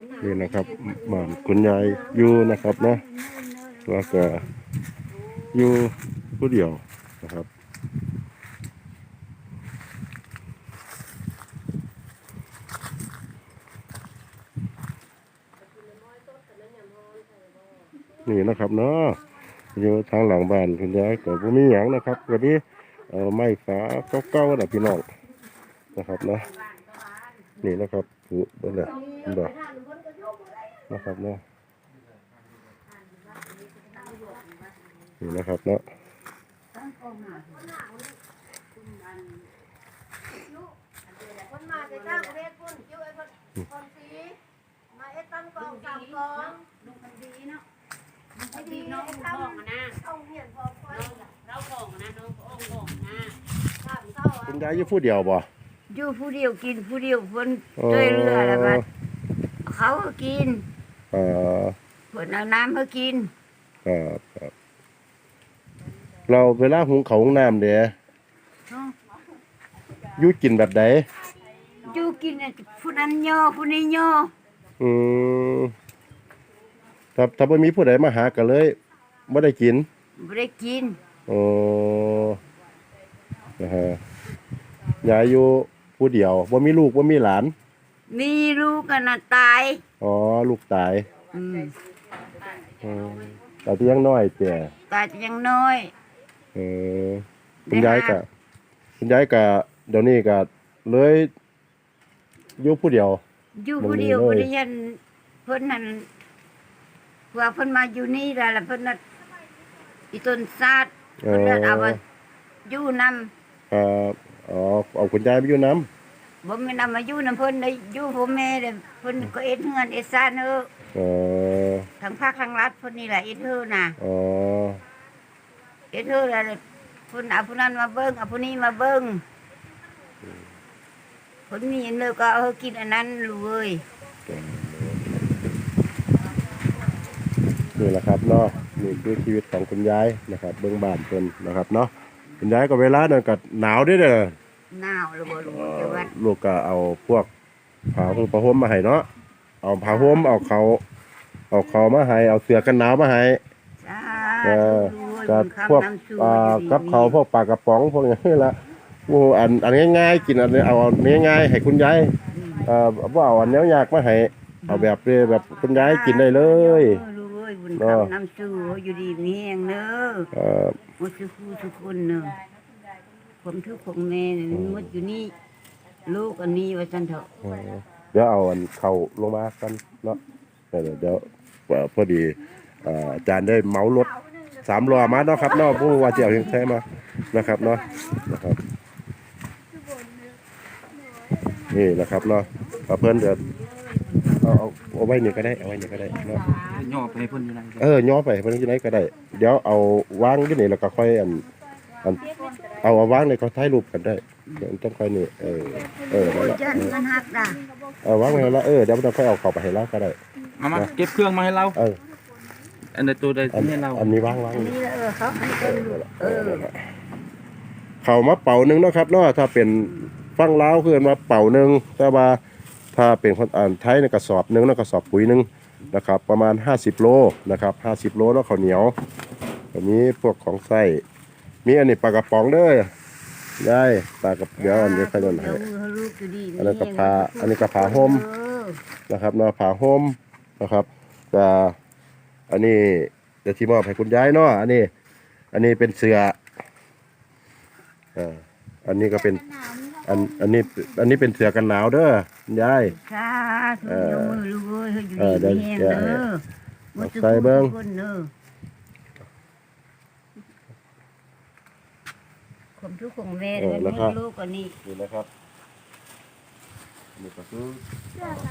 นี่นะครับบ้านคุณยายอยู่นะครับนะแล้วก็อยู่ผู้เดียวนะครับนี่นะครับเนาะอยู่ทางหลังบ้านคุณยายก็บ่มีหยังนะครับก็ดีเอ่อไม้ฟ้าเก่าๆนะพี่น้องนะครับนะนี่นะครับผูเบิ่งเลยเห็นบ่ นะครับเนาะนี่นะครับเนาะคนมาจะจ้างประเทศพุ่นอยู่ไอ้คนคนสีมาเอ็ดตั้งกองสามกองลุงคนดีเนาะลุงคนดีน้องบอกอะนะต้องเหียนพอคอยเราบอกอะนะน้องก็องบอกนะข้ามเศร้าคุณยายอยู่ผู้เดียวบ่อยู่ผู้เดียวกินผู้เดียวเพิ่นอ๋อช่วยเรือแล้วบัดเขาก็กิน เอ่อเพิ่นเอาน้ำให้กิน ครับครับเราเวลาหุงเขาวหุงน้ำเด้อยู่กินแบบใดอยู่กินน่ะผู้นั้นย่อผู้นี้ย่ออืมถ้าถ้าบ่มีผู้ใดมาหาก็เลยบ่ได้กินบ่ได้กินโอ้นะฮะยายอยู่ผู้เดียวบ่มีลูกบ่มีหลาน มีลูกกันน่ะตาย อ๋อ ลูกตายอืมอืมแต่ที่ยังน้อยแต่ตายแต่ยังน้อย เออคุณยายก็คุณยายก็เดี๋ยวนี้ก็เลยอยู่ผู้เดียว อยู่ผู้เดียวบ่บ่มีเลยได้ยันเพิ่นนั่นว่าเพิ่นมาอยู่นี่แล้วแล้วเพิ่นน่ะอีต้นซาดเอเพิ่นน่ะเอามาออยู่นำอ่าอ๋อเอาคุณยายไปอยู่น้ บ่แม่นเอามาอยู่นํเพิ่นได้อยู่พ่อแม่เด้เพิ่นก็เอ็ดเฮือนเอ็ดซ่านเด้อำเออทั้งภาคทั้งรัฐเพิ่นนี่แหละเอ็ดเฮือน่ะอ๋อเอ็ดเฮือแล้วเพิ่นเอาผู้นั้นมาเบิ่งเอาผู้นี้มาเบิ่งเพิ่นมีอันเด้อก็เอาให้กินอันนั้นลูกเอ้ยนี่แหละครับเนาะนี่คือชีวิตของคุณยายนะครับ เบื้องบ้านเพิ่นนะครับเนาะคุณยายก็เวลานั้นก็หนาวเด้วยเด้อ หนาวแล้วบ่ลูกเอ่แต่อว่าลูกก็เอาพวกผ้าห่มผ้าห่มมาให้เนาะเอาผ้าห่มเอาเขาเอาเขามาให้เอาเสื้อกันหนาวมาให้สาเออธุลูกกัเอ้บยพวกคำนำสู่อ่าอยู่ดีกับเขาวพวกปลากระป๋องพวกอย่างนี้ละโอ้อันอันง่ายๆกินอันนี้เอาอันง่ายๆให้คุณยายเอ่อบ่เอาอันแนวยากมาให้เอาแบบเรื่อยแบบคุณยายกินได้เลยออลูกเอ้ยบุญเนาะคำนำสู่อยู่ดีมีแฮงเด้อเอ่อหมดทุกผู้ทุกคนเด้อ ผมทุกข์ของแม่นี่มันหมดอยู่นี่ ลูกอันนี้ว่าซั่นเถอะเดี๋ยวเอาอันเข้าลงมากันเนาะเดี๋ยวเดี๋ยวเอ่อพอดีเอ่ออาจารย์ได้เหมารถสามล้อมาเนาะครับเนาะผู้ว่าเจียวยังใช้มานะครับเนาะนะครับนี่นะครับเนาะเอาเพิ่นเดี๋ยวเอาเอาเอาไว้นี่ก็ได้เอาไว้นี่ก็ได้เนาะ ย่อไปให้เพิ่นอยู่ไหน เออย่อไปเพิ่นที่ไหนก็ได้ เดี๋ยวเอาวางอยู่นี่แล้วก็ค่อยอันอัน เอาเอาวางนี่ก็ถ่ายรูปกันได้เดี๋ยวต้องค่อยนี่เออเออนั่นแหละจันมันหักด่าเอาวางไว้ให้แล้วเออเดี๋ยวเราค่อยเอาเข้าไปให้เราก็ได้ เอามาเก็บเครื่องมาให้เรา เอออันในตัวใดอันให้เรา อันนี้วางวางอันนี้เออเขาให้เป็นลูกเออเข้ามาเป่าหนึงเนาะครับเนาะถ้าเป็นฟังลาวคือมาเป่าหนึงแต่ว่าถ้าเป็นคนอ่านไทยในกระสอบหนึงเนาะกระสอบปุ๋ยหนึงนะครับ ประมาณ 50 โลนะครับ50 โลเนาะข้าวเหนียวอันนี้พวกของไส้ มีอันนี้ปลากระป๋องเด้อยายปลากระเดี๋ยวอันนี้ขยันให้เดี๋ยวลูกอยู่ดีอันนั้นก็พาอันนี้ก็พาห่มเออนะครับเนาะผ้าห่มนะครับจะอันนี้เดี๋ยวที่มอบให้คุณยายเนาะอันนี้ อันนี้เป็นเสืออ่าอันนี้ก็เป็นอันอันนี้อันนี้เป็นเสือกันหนาวเด้อคุณยายสาธุเดี๋ยวมือลูกเอ้ยให้อยู่เออดีเดี๋ยวมีแฮงเด้อเอาใส่เบิ่ง หมดทุก คนเด้อผมทุกข์ของแม่เออเลยแล้วก็ ลูกกว่านี้นี่นะครับอันนี้ก็คือ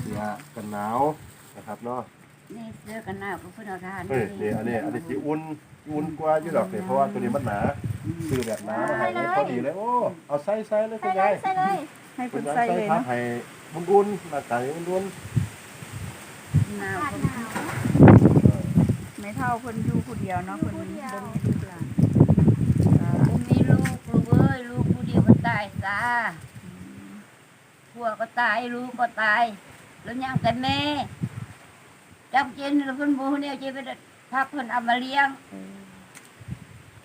เสือกันหนาวนะครับเนาะนี่เสื้อกันหนาวก็เพิ่นเอาทานเฮ้ยนี่อันนี้อันนี้สิอุ่นอุ่นกว่าอยู่ดอกนี่เพราะว่าตัวนี้มันหนาคือแบบหนามาให้เลยพอดีเลยโอ้เอาใส่ใส่เลยคุณยายใส่เลยให้คุเพิ่ณนยายใส่ใส่เลยทับเนาะให้อุ่นๆหน้าตาอุ่นหนาวก็ไม่เท่าเพิ่นอยู่ผู้เดียวเนาะเพิ่นบ่มีลูกหลานบ่มีลูกลูกเอ้ ยลูกผู้เดียวมันตายซาผัวก็ตายลูกก็ตาย แล้วยังแต่แม่ๆจับเจนแล้วเพิ่นบ่เนี่ยเจไปถ้าเพิ่นเอามาเลี้ยง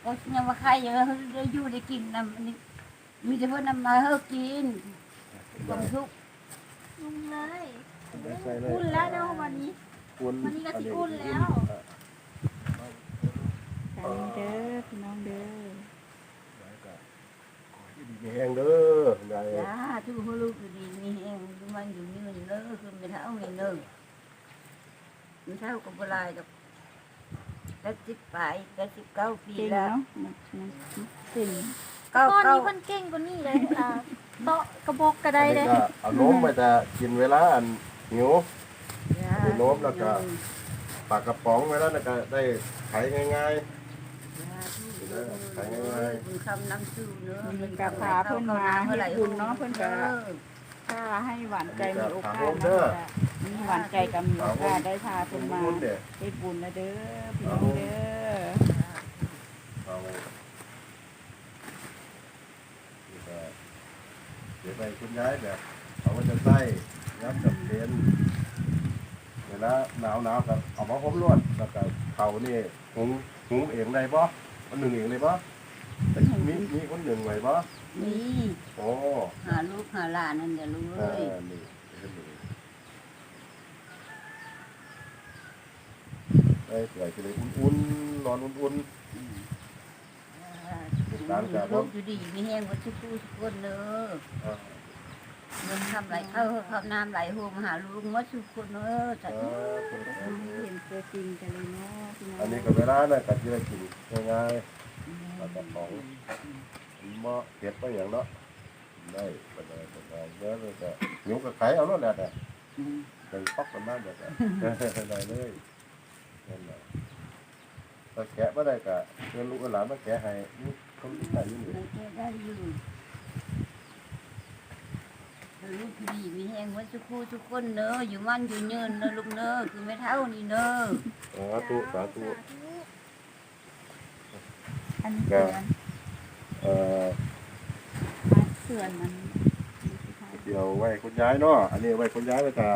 ก็ยังว่าใครยังได้อยู่ได้กินนำอันนี้มีแต่เพิ่นนำมาเฮากินความทุกข์ลุงเลยใส่เลยอุ่นแล้วเนาะวันนี้อุ่นวันนี้ก็สิอุ่นแล้วใจเด้อพี่น้องเด้อ มีแห้งเด้อได้จ้าทุกคนลูกอยู่ดีมีแฮงอยู่มันอยู่นี่มันเด้อคือไม่เท่านี่เด้อไม่เท่ากับบ่หลายดอกแต่สิบปลายแต่สิบเก้าปีแล้วเนาะมันมันสิ่งเก้าตอนเก้านี้เพิ่นเก่งกว่านี้เลยอ่าโต๊ะกระบอกกระไดเลยก็เอานมไปแต่กินเวลาอันหิวมีโน้มแล้วก็ ปากกระป๋องไว้แล้วนะก็ได้ขาย ง่ายคุณคำน้ำสู้เนอะมีกาพาเพิ่นมาให้บุญเนาะเพิ่นก็ถ้าให้หวานใจมีโอกาสนะมีหวานใจกับมีโอกาสได้พาเพิ่นมาอุ่นๆเด้อได้บุญนะเด้อพี่น้องเด้อเอาเดี๋ยวไปคุณย้ายแบบเอาไว้จะใส่ยับกับเต็นเวลาหนาวหนาวๆก็เอามาห่มรวดแล้วก็เขานี่หุงหุงเองได้บ่ มันหนึ่งเองเลยบ่แต่มีมีคนหนึ่งไว้บ่นี่โอ้หาลูกหาหลานนั่นเดี๋ยวลูกเอเอ้ยอนี่เห็นดูได้สวยจะเลยอุ่นๆร้อนอุ่นลูกอยู่ดีมีแห้งวัดทุกผู้ทุกคนเนอะๆอ่า เงินทำไหลเข้าเข้าน้ำไหลหัวมาหาลูกวัดทุกคนเนอะแต่เออเห็นตัวจริงกันเลยเนาะพี่น้องอันนี้ก็เวลาเนี่ยก็จะกินง่ายๆแล้วก็ของหม้อเผ็ดไปอย่างเนาะได้ก็ได้ก็ได้เยอะเลยก็หิวก็ไข่เอาแล้วแหละเนี่ยเป็นป๊อกกันมากแบบนั้นได้เลยนั่นแหละถ้าแกะไม่ได้ก็เงินลูกหลานมาแกะให้นี่เขาได้อยิ่งอยู่ได้ อยู่ลูกอยู่ดีมีแห้งวัดทุกผู้ทุกคนเนอะอยู่มั่นอยู่เยินเนอะลูกเนอะคือไม่เท่านี่เนอะสาธุสาธุอันนี้เสือนเอ่อมาเสือนมันเดี๋ยวไว้คุณย้ายเนาะอันนี้ไว้คุณย้ายไว้แต่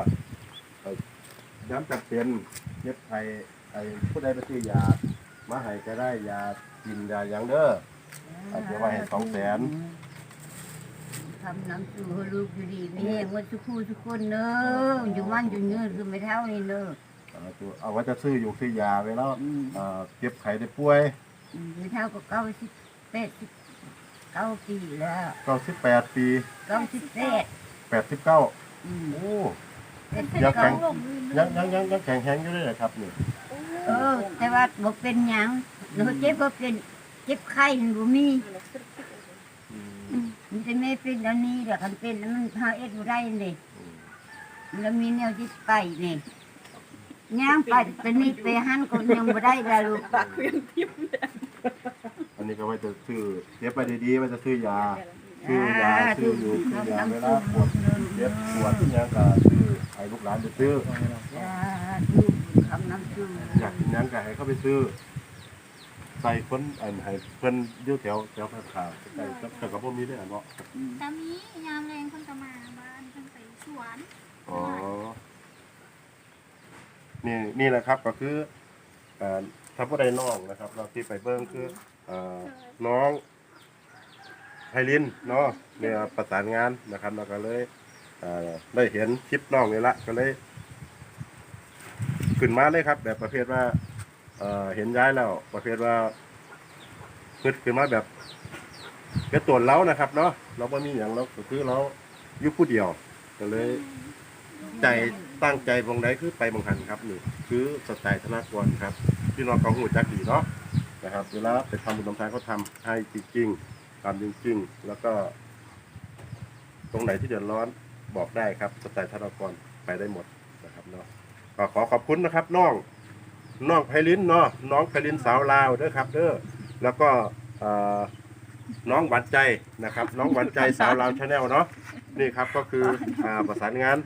ย้ำจัดเป็นเย็บไทยไอผู้ใดไปซื้อยามาให้ก็ได้ยากินยาหยังเด้ออาจจะไว้ให้สองแสน ทำน้ำสู่ให้ลูกอยู่ดีมีแห้งวัดทุกผู้ทุกคนเนอะอยู่มันอยู่เยินคือไม่เท่านี่เนอะสาธุเอาไว้จะซื้ออยู่ซื้อยาไว้แล้วอืมเอ่อเก็บไข้ได้ป่วยไม่เท่ากับเก้าสิบแปดสิบเก้าปีแล้วเก้าสิบแปดปีเก้าสิบแปดแปดสิบเก้าอืมโอ้เป็นยังแข็เก้างยังยังยังยังแข็งแรงอยู่เลยนะครับนี่เออ แต่ว่าบ่เป็นหยังหนูเจ็บบ่เป็นเจ็บไข้มันบ่มีอืม มันจะไม่เป็นแล้วนี้เดี๋ยวคันเป็นแล้วมันหาเอ็ดบ่ได้นี่แล้วมีแนวจิตไปนี่ย่างไปไปนี่ไปหันก็ยังบ่ได้แล้วลูกอันนี้ก็ไว้จะซื้อเก็บไปดีๆไว้จะซื้อยาซื้อยาซื้ออยู่ซื้อยาเวลาปวดเจ็บปวดที่ยังก็ซื้อให้ลูกหลานไปซื้อจ้าลูกคำน้ำจูอยากกินหยังก็ให้เขาไปซื้อ ใส่คนอันให้เพิ่นอยู่แถวแถวขาวๆใกล้ๆแต่ก็บ่มีได้ออันเนาะแต่มียามแรงคนจะมาบ้านเพิ่นไปสวนอ๋อนี่นี่แหละครับก็คือเอ่อถ้าผู้ใดน้องนะครับ เราที่ไปเบิ่งคือเอ่อน้องไพลินเนาะเนี่ยประสานงานนะครับแล้วก็เลยเอ่อได้เห็นคลิปน้องนี่ละก็เลยขึ้นมาเลยครับ แบบประเภทว่าเอ่อเห็นย้ายแล้ว ประเภทว่าขึ้นขึ้นมาแบบเป็นตัวเรานะครับ เนาะเราไม่มีอย่างเราก็คือเราอยู่ผู้เดียวก็เลย ใจตั้งใจบงใดคือไปบางหันครับนี่คือสไตล์ธนากรครับพี่น้องเขาหูจักดีเนาะนะครับเวลาไปทำบุญทำทานเขาทำให้จริงๆทำจริงๆ แล้วก็ ตรงไหนที่เดือดร้อนบอกได้ครับสไตล์ธนากรไปได้หมดนะครับเนาะก็ขอขอบคุณนะครับน้อง น้องไพลินเนาะน้องไพลินสาวลาวเด้อครับเด้อแล้วก็เอ่อน้องหวานใจนะครับ น้องหวานใจสาวลาวชาแนลเนาะนี่ครับก็คืออ่าประสานงาน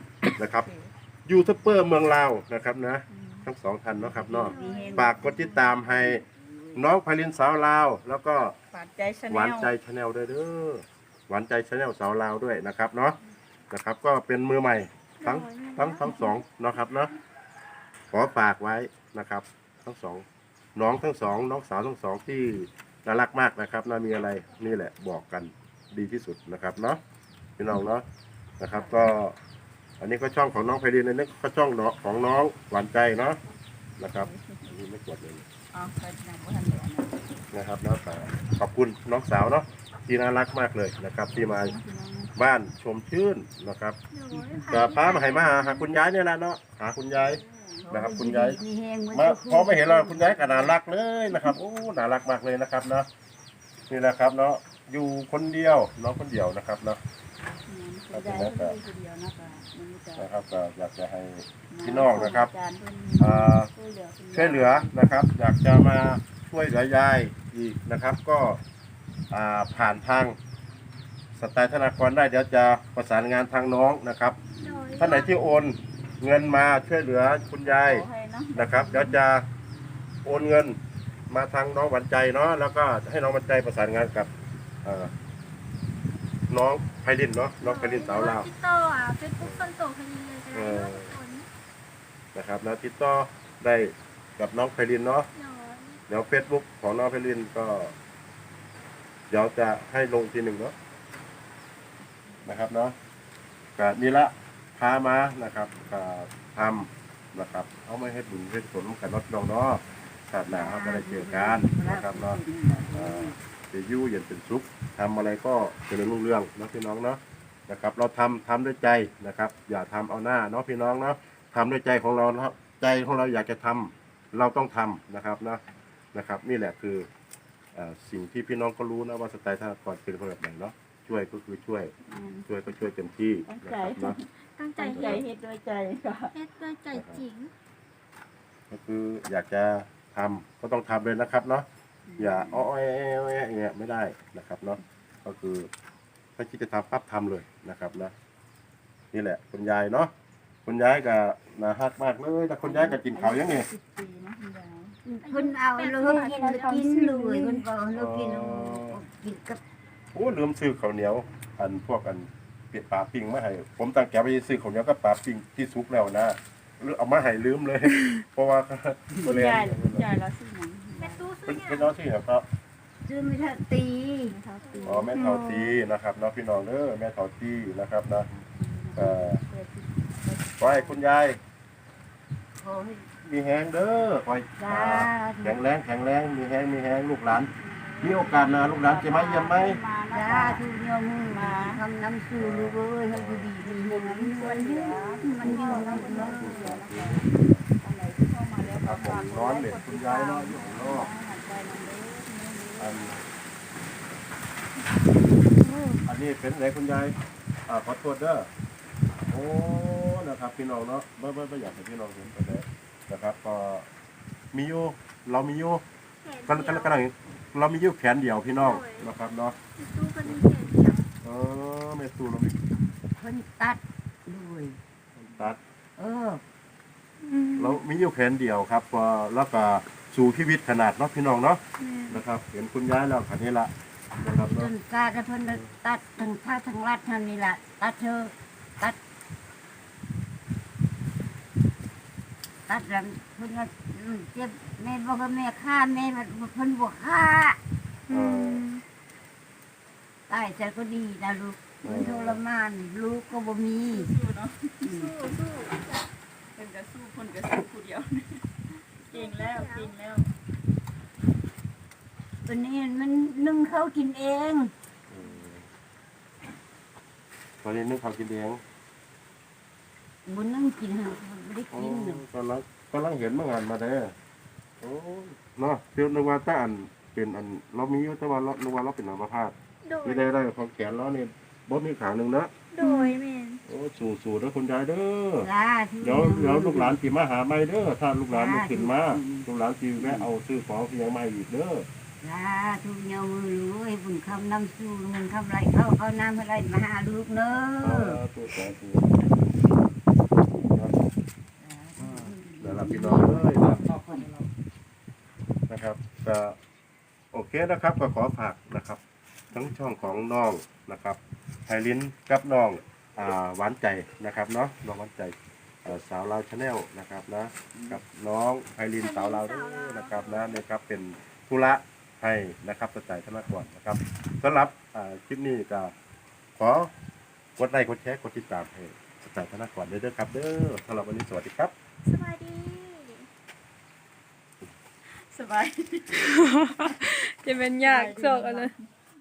นะครับยูทูบเบอร์เมืองลาวนะครับนะ ทั้งสองท่านเนาะครับเนาะฝากกดติดตามให้น้องไพลินสาวลาว แล้วก็ หวานใจชาแนล หวานใจชาแนลด้วยเด้อหวานใจชาแนลสาวลาวด้วยนะครับเนาะนะครับ ก็เป็นมือใหม่ทั้งทั้งทั้งสองเนาะครับเนาะ ขอฝากไว้นะครับ ทั้งสองน้องทั้งสองน้องสาวทั้งสองที่น่ารักมากนะครับน่ามีอะไรนี่แหละบอกกันดีที่สุดนะครับเนาะพี่น้องเนาะนะครับ ก็ อันนี้ก็ช่องของน้องไพรินอันนี้ก็ช่องน้องของน้องหวานใจเนาะนะครับอันนี้ไม่กดเลยอ๋อไปไหนบ่ทันเดือนนะนะครับแล้วก็ขอบคุณน้องสาวเนาะที่น่ารักมากเลยนะครับ ที่มาบ้านชมชื่นนะครับก็พามาให้มาหาหาคุณยายเนี่ยแหละเนาะหาคุณยาย นะครับ คุณยายมีแห้งเหมือนมาเจ้าพอไม่เห็นเราคุณยายก็น่ารักเลยนะครับโอ้น่ารักมากเลยนะครับเนาะนี่แหละครับเนาะอยู่คนเดียวน้องคนเดียวนะครับเนาะคุณยายเพิ่นอยู่คนเดียวนะคะมันจะนะครับก็อยากจะให้พี่น้องนะครับอาจารย์เพิ่นอ่าช่วยเหลือคุณยายช่วยเหลือนะครับ อยากจะมาช่วยเหลือยายอีกนะครับ ก็อ่าผ่านทางสไตล์ธนากรได้เดี๋ยวจะประสานงานทางน้องนะครับท่านไหนที่โอน เงินมาช่วยเหลือคุณยายขอให้เนาะนะครับเดี๋ยวจะโอนเงินมาทางน้องหวันใจเนาะแล้วก็ให้น้องหวันใจประสานงานกับเอ่อน้องไพลินเนาะน้องไพลินสาวลาวติดต่ออะเฟซบุ๊กคนโตคนนี้เลยก็ได้เนาะทุกคนนะครับแล้วติดต่อได้กับน้องไพลินเนาะเนาะเดี๋ยวเฟซบุ๊กของน้องไพลินก็ เดี๋ยวจะให้ลงอีกทีหนึ่งเนาะนะครับเนาะก็นี่ละ พามานะครับก็ทำนะครับ เอาไม่ให้บุญให้ผลกันเนาะพี่น้องเนาะชาติหน้าเราก็ได้เจอกันนะครับเนาะเอ่อจะยู่เย็นเป็นสุขทำอะไรก็เจริญรุ่งเรืองนะพี่น้องเนาะนะครับ เราทำทำด้วยใจนะครับ อย่าทำเอาหน้าเนาะพี่น้องเนาะทำด้วยใจของเรานะครับใจของเราอยากจะทำเราต้องทำนะครับเนาะนะครับ นี่แหละคือเอ่อสิ่งที่พี่น้องก็รู้นะว่าสไตล์ธนากรเป็นคนแบบไหนเนาะช่วยก็คือช่วย ช่วยก็ช่วยเต็มที่นะครับเนาะ ตั้งใจตั้งใจเฮ็ดเฮ็ดด้วยใจค่ะเฮ็ดด้วยใจจริง ก็คืออยากจะทำก็ต้องทำเลยนะครับเนาะอย่าอ้อแอ้อแอ้อย่างเงี้ยไม่ได้นะครับเนาะก็คือถ้าคิดจะทำปั๊บทำเลยนะครับนะนี่แหละคุณยายเนาะคุณยายก็น่าฮักมากเลยแต่คุณยายก็กินข้าวยังไงสิบปีนะคุณยายเพิ่นเอาเลยกินเลยกินเลยเพิ่นก็เอาเลยกินเอากินกับ โอ้ลืมซื้อข้าวเหนียว อันพวกอัน เปียกปลาปิ้งมาให้ผมตั้งแกไปซื้อข้าวเหนียวกับปลาปิ้งที่ซุกแล้วนะหรือเอามาให้ลืมเลย เพราะว่าคุณยายคุณยายเราซื้อหยังแม่ตู้ซื้เป็อนเนี่ยเป็นน้องที่ไหนครับซื้อไม่ทันตีเท้าตีอ๋อแม่เท่าตีนะครับน้องพี่น้องเด้อแม่เท่าตีนะครับนะเอ่อขอให้คุณยายขอให้มีแห้งเด้อขอให้จ้าแข็งแรงแข็งแรงมีแห้งมีแห้งลูกหลาน มีโอกาสนะลูกหลานจะมาเยี่ยมไหมจ้าทุกยอมือมาทำน้ำสูลูกเอ้ยให้ดูดีมีเงินมีเงินเยอะมันเยอะนะมันเยอะครับผมนอนเด็ดคุณยายเนาะอยู่ข้างนอกอันอันนี้เป็นไหนคุณยายอ่าขอโทษเด้อโอ้นะครับพี่น้องเนาะไม่ไม่ไม่อยากให้พี่น้องเห็นไปเลยนะครับก็มีอยู่เรามีอยู่ก็ก็ก็ลัง เรามีอยู่แขนเดียวพี่น้องนะครับเนาะตู้คนนี้แขนเดียวเออเมตูเรามีเพิ่นตัดด้วยตัด เออเรามีอยู่แขนเดียวครับพอแล้วก็สู่ชีวิตขนาดเนาะพี่น้องเนาะแม่นะครับ เห็นคุณย้ายแล้วคันนี้ละนะครับจเนาะนกาจะเพิ่นตัดทั้งท่าทั้งรัดทั้งนี่ล่ะตัดเธอตัดตัดแล้วเพิ่นก็ อืมเจ็บแม่บอกว่าแม่ฆ่าแม่เพิ่นบอกฆ่าเออตายใจก็ดีนะลูกมันทรมานลูกก็บ่มีสู้เนาะสู้สู้เพิ่นก็สู้เพิ่นก็สู้ผู้เดียวเก่งแล้วเก่งแล้ววันนี้มันนึ่งข้าวกินเองตอนนี้นึกเขากินเองบุญนึ่งกินหาไม่ได้โอ้กินหนึ่งกำลัง กำลังเห็นเมื่อไงานมาเด้อโอ้เนาะเที่ยวนึกว่าแต่อันเป็นอันเรามีอยู่แต่ว่าเรานึกว่าเราเป็นอัมพาตโดย ที่ได้ได้ของแขนเรานี่บ่มีขางหนึ่งนะโดยแม่นโอ้สู่สู่ๆเด้อคุณยายเด้อจ้าที่เดี๋ยวเดี๋ยวลูกหลานสิมาหาไม่เด้อถ้าลูกหลานไม่ขึ้นมาลูกหลานสิแวะเอาซื้อของเพียงไม่อีกเด้อจ้าทุกเยามือรู้ให้บุญคำน้ำสู้เงินคำไรเข้าเข้าน้ำอะไรมาหาลูกเนอะตัวสาธุเดี๋ยวเรา พี่น้องเลยนะครับก็โอเคนะครับก็ขอฝากนะครับ ทั้งช่องของน้องนะครับไพลินกับน้องอ่าหวานใจนะครับเนาะน้องหวานใจอ่อสาวลาวชาแนลนะครับนะกับน้องไพลินสาวลาวด้วยนะครับนะนะครับเป็นธุระให้นะครับสไตล์ธนากรนะครับสำหรับอ่าคลิปนี้ก็ขอกดไลค์กดแชร์กดติดตามให้สไตล์ธนากรด้วยเด้อครับเด้อสำหรับวันนี้สวัสดีครับสบายดี สบาย จะเป็นยากโศกเอะไร